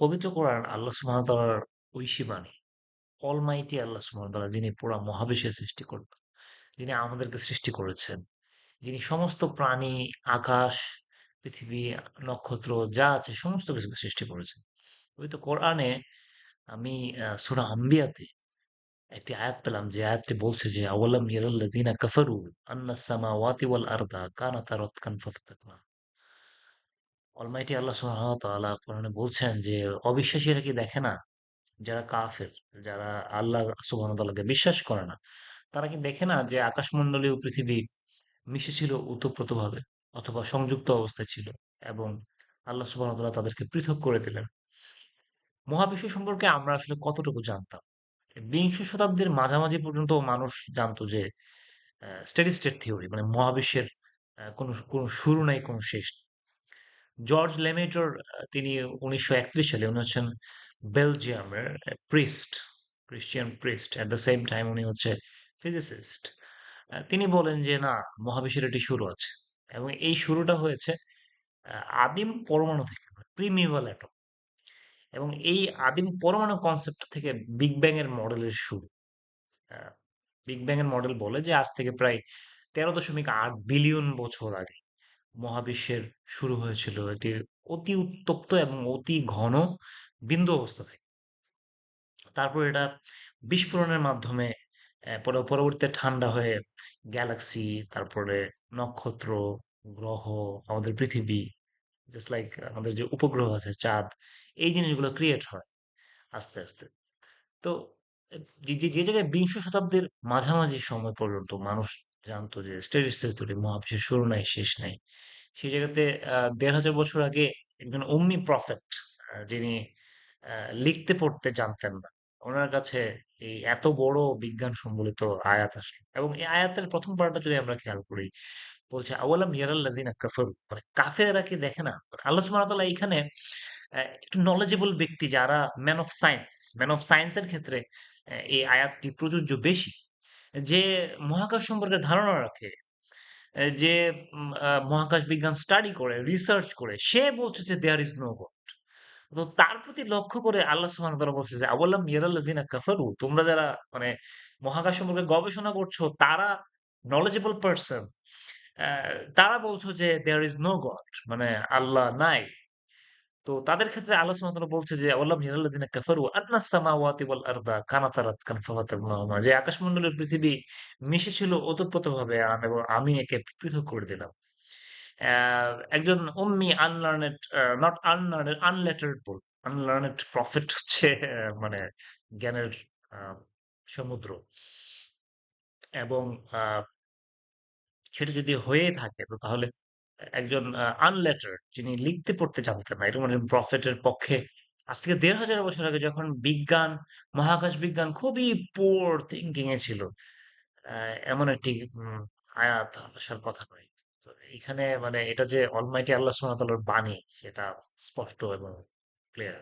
পবিত্র কোরআন আল্লাহ তাআলার ঐশী বাণী। অলমাইটি আল্লাহ তাআলা যিনি পুরা মহাবিশ্বের সৃষ্টিকর্তা, যিনি আমাদেরকে সৃষ্টি করেছেন, যিনি সমস্ত প্রাণী, আকাশ, পৃথিবী, নক্ষত্র যা আছে সমস্ত কিছুকে সৃষ্টি করেছেন। পবিত্র কোরআনে আমি সূরা আম্বিয়াতে একটি আয়াত পেলাম যে আয়াতটি বলছে যে আওয়ালাম ইয়ারাল্লাযিনা কাফারু আন্নাস সামাওয়াতি ওয়াল আরদা কানাতা রাতকান ফাফতাকনাহা অলমাইটি আল্লাহ সুবহানাহু ওয়া তাআলা কোরআনে বলছেন যে অবিশ্বাসীরা কি দেখে না? যারা কাফের, যারা আল্লাহ সুবহানাহু ওয়া তাআলাকে বিশ্বাস করে না, তারা কি দেখে না যে আকাশমণ্ডলী ও পৃথিবী মিশে ছিল ওতপ্রোতভাবে অথবা সংযুক্ত অবস্থায় ছিল এবং আল্লাহ সুবহানাহু ওয়া তাআলা তাদেরকে পৃথক করে দিলেন। মহাবিশ্ব সম্পর্কে আমরা আসলে কতটুকু জানতাম? বিংশ শতাব্দীর মাঝামাঝি পর্যন্ত মানুষ জানতো যে স্টেডি স্টেট থিওরি মানে মহাবিশ্বের কোনো কোনো শুরু নাই, কোনো শেষ। জর্জ লেমেটর তিনি ১৯৩১ সালে উনি হচ্ছেন বেলজিয়ামের priest, Christian priest. At the same time উনি হচ্ছে ফিজিসিস্ট। তিনি বলেন যে না মহাবিশ্বের একটি শুরু আছে এবং এই শুরুটা হয়েছে আদিম পরমাণু থেকে প্রিমিভাল অ্যাটম। এবং এই আদিম পরমাণু কনসেপ্ট থেকে বিগ ব্যাং এর মডেলের শুরু। বিগ ব্যাং এর মডেল বলে যে আজ থেকে প্রায় ১৩.৮ বিলিয়ন বছর আগে মহাবিশ্বের শুরু হয়েছিল এটি অতি উত্তপ্ত এবং অতি ঘন বিন্দু অবস্থা থেকে। তারপর এটা বিস্ফোরণের মাধ্যমে পরে পরবর্তীতে ঠান্ডা হয়ে গ্যালাক্সি, তারপরে নক্ষত্র, গ্রহ, আমাদের পৃথিবী, জাস্ট লাইক আমাদের যে উপগ্রহ আছে, চাঁদ, এই জিনিসগুলো ক্রিয়েট হয় আস্তে, আস্তে। তো যে যে জায়গায় বিংশ শতাব্দীর মাঝামাঝি সময় পর্যন্ত মানুষ জানতো যে স্টেডি স্টেট থিওরি মহাবিশ্বের শুরু নাই, শেষ নাই। সেই জায়গাতে দেড় হাজার বছর আগে একজন অম্মি প্রফেট যিনি আ লিখতে পড়তে জানতেন না। ওনার কাছে এই এত বড় বিজ্ঞান সম্বলিত আয়াত আসলো এবং এই আয়াতের প্রথম পারাটা যদি আমরা খেয়াল করি, বলছে আওয়ালাম ইয়ারাল্লাযিনা কাফারু মানে কাফেররা কি দেখে না? আল্লাহ সুবহানাহু অ্যা একটু নলেজেবল ব্যক্তি যারা man of science, man of সায়েন্সের ক্ষেত্রে অ্যা এই আয়াতটি প্রযোজ্য বেশি। যে মহাকাশ সম্পর্কে ধারণা রাখে, যে মহাকাশ বিজ্ঞান স্টাডি করে, রিসার্চ করে, সে বলছে যে দেয়ার ইজ নো গড। তো তার প্রতি লক্ষ্য করে আল্লাহ সুবহানাহু তারা বলছে যে আওয়ালাম ইয়ারাল্লাযিনা কাফারু তোমরা যারা মানে মহাকাশ সম্পর্কে গবেষণা করছ তারা নলেজেবল পারসন তারা বলছো যে দেয়ার ইজ নো গড মানে আল্লাহ নাই। তো তাদের ক্ষেত্রে আল্লাহ সুবহানাহু বলছে যে ইয়ারাল্লাযিনা কাফারু ওয়াল আরদা যে পৃথিবী মিশে ছিল ওতপ্রোতভাবে এবং আমি একে পৃথক করে দিলাম। একজন উম্মি আনলার্নেড নট আনলার্নেড আনলেটার্ড বলব। আনলার্নেড প্রফেট হচ্ছে মানে জ্ঞানের সমুদ্র। এবং সেটা যদি হয়েই থাকে তো তাহলে একজন আনলেটার যিনি লিখতে পড়তে জানতেন না, এরকম একজন প্রফেটের পক্ষে আজ থেকে ১৫০০ বছর আগে যখন বিজ্ঞান, মহাকাশ বিজ্ঞান খুবই পোর থিঙ্কিং এ ছিল, এমন একটি আয়াত আসার কথা নয়। তো এইখানে মানে এটা যে অলমাইটি আল্লাহ সুবহানাহু বাণী সেটা স্পষ্ট এবং ক্লিয়ার।